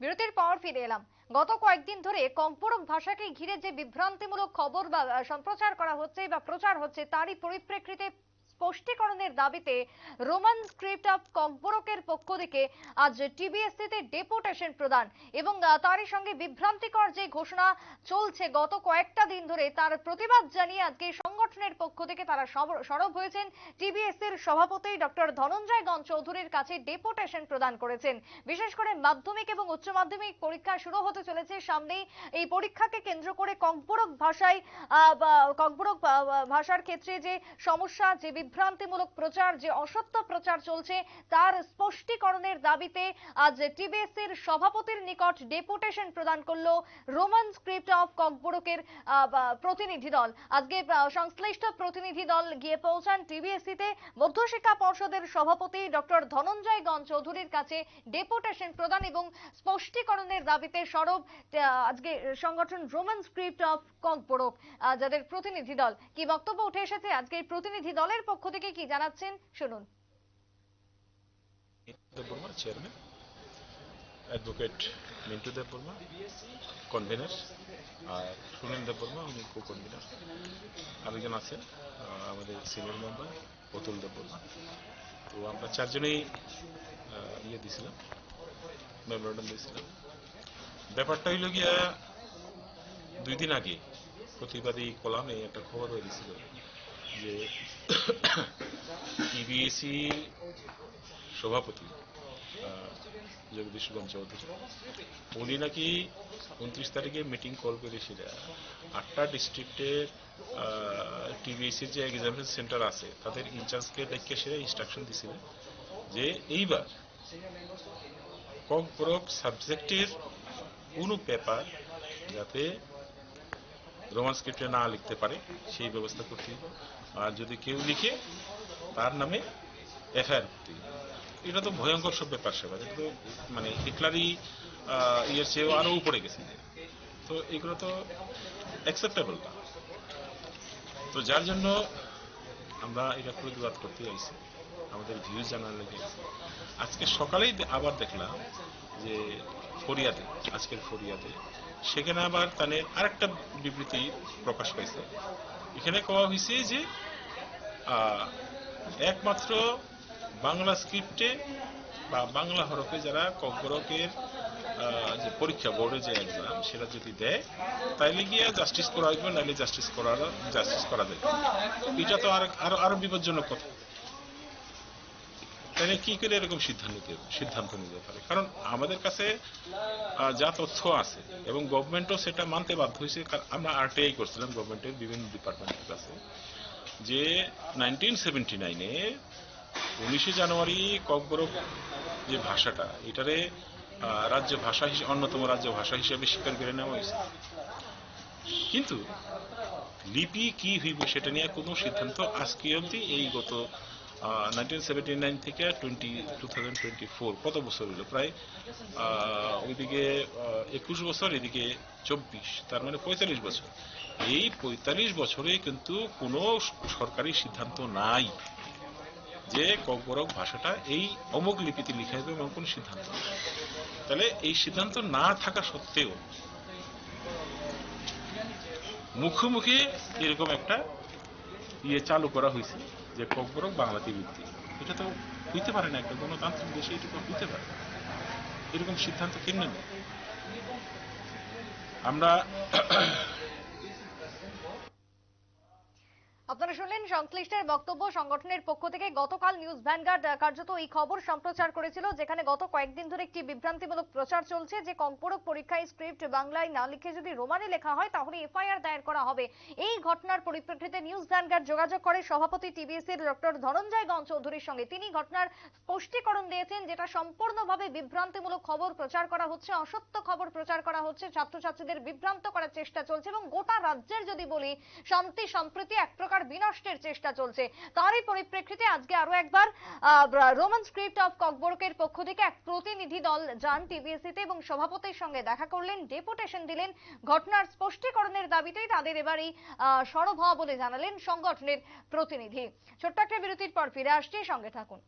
বিরতির পর ফিরে এলাম। গত কয়েকদিন ধরে কম্পোরক ভাষাকে ঘিরে যে বিভ্রান্তিমূলক খবর বা সম্প্রচার করা হচ্ছে বা প্রচার হচ্ছে, তারই পরিপ্রেক্ষিতে স্পষ্টীকরণের দাবিতে রোমান স্ক্রিপ্ট অফ ককবরকের পক্ষ থেকে আজ টিবিএসসিতে ডেপুটেশন প্রদান এবং তারই সঙ্গে বিভ্রান্তিকর যে ঘোষণা চলছে গত কয়েকটা দিন ধরে, তার প্রতিবাদ জানিয়ে আজকে সংগঠনের পক্ষ থেকে তারা সরব হয়েছেন। টিবিএসসির সভাপতি ডক্টর ধনঞ্জয় গণ চৌধুরীর কাছে ডেপুটেশন প্রদান করেছেন। বিশেষ করে মাধ্যমিক এবং উচ্চ মাধ্যমিক পরীক্ষা শুরু হতে চলেছে সামনেই। এই পরীক্ষাকে কেন্দ্র করে ককবরক ভাষায় ককবরক ভাষার ক্ষেত্রে যে সমস্যা, যে বিভ্রান্তিমূলক প্রচার, যে অসত্য প্রচার চলছে, তার স্পষ্টীকরণের দাবিতে আজ টিবিএসসির সভাপতির নিকট ডেপুটেশন প্রদান করল রোমান স্ক্রিপ্ট অফ ককবরকের প্রতিনিধি দল। আজকে সংশ্লিষ্ট প্রতিনিধি দল গিয়ে পৌঁছান টিবিএসসি তে মধ্যশিক্ষা পর্ষদের সভাপতি ডক্টর ধনঞ্জয় গণ চৌধুরীর কাছে ডেপুটেশন প্রদান এবং স্পষ্টীকরণের দাবিতে সরব আজকে সংগঠন রোমান স্ক্রিপ্ট অফ ককবরক যাদের প্রতিনিধি দল। কি বক্তব্য উঠে এসেছে? আজকে প্রতিনিধি দলের পক্ষ থেকে কি জানাচ্ছেন? শুনুন। অ্যাডভোকেট মিন্টু কনভেনার আর সুনীল উনি কো কনভেনার আরেকজন আছেন আমাদের সিনিয়র মেম্বার অতুল তো আমরা চারজনেই ইয়ে দিয়েছিলাম মেমোরেন্ডাম দিয়েছিলাম। ব্যাপারটা হইল গিয়া, দুই দিন আগে প্রতিবাদী কলামে একটা খবর হয়ে গেছিল। যে ইবিএসি সভাপতি আহ, জগদীশ চৌধুরী উনি নাকি উনত্রিশ তারিখে মিটিং কল করে সেটা আটটা ডিস্ট্রিক্টের টিভিএসির যে এক্সামিনেশন সেন্টার আছে তাদের ইনচার্জকে দেখে সেটা ইনস্ট্রাকশন দিছিলেন যে এইবার ককবরক সাবজেক্টের কোনো পেপার যাতে রোমান স্ক্রিপ্টে না লিখতে পারে সেই ব্যবস্থা করতে। আর যদি কেউ লিখে তার নামে এফআইআর করতে। এটা তো ভয়ঙ্কর সব ব্যাপার সেবা এটা তো মানে ডিক্লারি ইয়ের চেয়েও আরও উপরে গেছে। তো এগুলো তো অ্যাকসেপ্টেবল না। তো যার জন্য আমরা এটা প্রতিবাদ করতে চাইছি, আমাদের ভিউজ জানার লেগে। আজকে সকালেই আবার দেখলাম যে ফরিয়াতে আজকের ফরিয়াতে সেখানে আবার তাদের আরেকটা বিবৃতি প্রকাশ পাইছে। এখানে কওয়া হয়েছে যে একমাত্র বাংলা স্ক্রিপ্টে বা বাংলা হরফে যারা ককবরকের যে পরীক্ষা বোর্ডে যে এক্সাম সেটা যদি দেয়, তাইলে গিয়ে জাস্টিস করা হইবে, নাইলে জাস্টিস করার জাস্টিস করা যাবে এটা তো আরও আরও বিপজ্জনক কথা। তাহলে কি করে এরকম সিদ্ধান্ত নিতে সিদ্ধান্ত নিতে পারে কারণ আমাদের কাছে যা তথ্য আছে, এবং গভর্নমেন্টও সেটা মানতে বাধ্য হয়েছে। কারণ আমরা আরটিআই করছিলাম গভর্নমেন্টের বিভিন্ন ডিপার্টমেন্টের কাছে, যে নাইনটিন সেভেন্টি নাইনে উনিশে জানুয়ারি ককবরক যে ভাষাটা, এটারে রাজ্য ভাষা হিসেবে অন্যতম রাজ্য ভাষা হিসেবে স্বীকার করে নেওয়া হয়েছে। কিন্তু লিপি কি হইব সেটা নিয়ে কোনো সিদ্ধান্ত আজকে অবধি এই গত নাইনটিন থেকে twenty two thousand twenty four কত বছর হলো? প্রায় ওইদিকে একুশ বছর, এদিকে চব্বিশ, তার মানে পঁয়তাল্লিশ বছর। এই পঁয়তাল্লিশ বছরে কিন্তু কোনো সরকারি সিদ্ধান্ত নাই যে ককবরক ভাষাটা এই অমুক লিপিতে লিখা হবে এমন কোনো সিদ্ধান্ত। তাহলে এই সিদ্ধান্ত না থাকা সত্ত্বেও মুখে মুখে এরকম একটা ইয়ে চালু করা হয়েছে। যে ককবরক বাংলাতে লিখতে এটা তো হইতে পারে না, একটা গণতান্ত্রিক দেশে এটুকু হইতে পারে। এরকম সিদ্ধান্ত কেমনে নেই আমরা আপনারা শুনলেন সংশ্লিষ্টের বক্তব্য সংগঠনের পক্ষ থেকে। গতকাল নিউজ ভ্যানগার্ড কার্যত এই খবর সম্প্রচার করেছিল, যেখানে গত কয়েকদিন ধরে একটি বিভ্রান্তিমূলক প্রচার চলছে যে কম্পরক পরীক্ষায় স্ক্রিপ্ট বাংলায় না লিখে যদি রোমানে লেখা হয়, তাহলে এফআইআর দায়ের করা হবে। এই ঘটনার পরিপ্রেক্ষিতে নিউজ ভ্যানগার্ড যোগাযোগ করে সভাপতি টিবিএসির ডক্টর ধনঞ্জয় গণ চৌধুরীর সঙ্গে। তিনি ঘটনার স্পষ্টীকরণ দিয়েছেন, যেটা সম্পূর্ণভাবে বিভ্রান্তিমূলক খবর প্রচার করা হচ্ছে, অসত্য খবর প্রচার করা হচ্ছে, ছাত্রছাত্রীদের বিভ্রান্ত করার চেষ্টা চলছে এবং গোটা রাজ্যের যদি বলি, শান্তি সম্প্রীতি এক প্রকার বিনষ্টের চেষ্টা চলছে। তারই পরিপ্রেক্ষিতে আজকে আরও একবার রোমান স্ক্রিপ্ট অফ ককবরকের পক্ষ থেকে এক প্রতিনিধি দল যান টিভিএসিতে এবং সভাপতির সঙ্গে দেখা করলেন, ডেপুটেশন দিলেন। ঘটনার স্পষ্টীকরণের দাবিতেই তাদের এবার এই সরব হওয়া বলে জানালেন সংগঠনের প্রতিনিধি। ছোট্ট একটা বিরতির পর ফিরে আসছি, সঙ্গে থাকুন।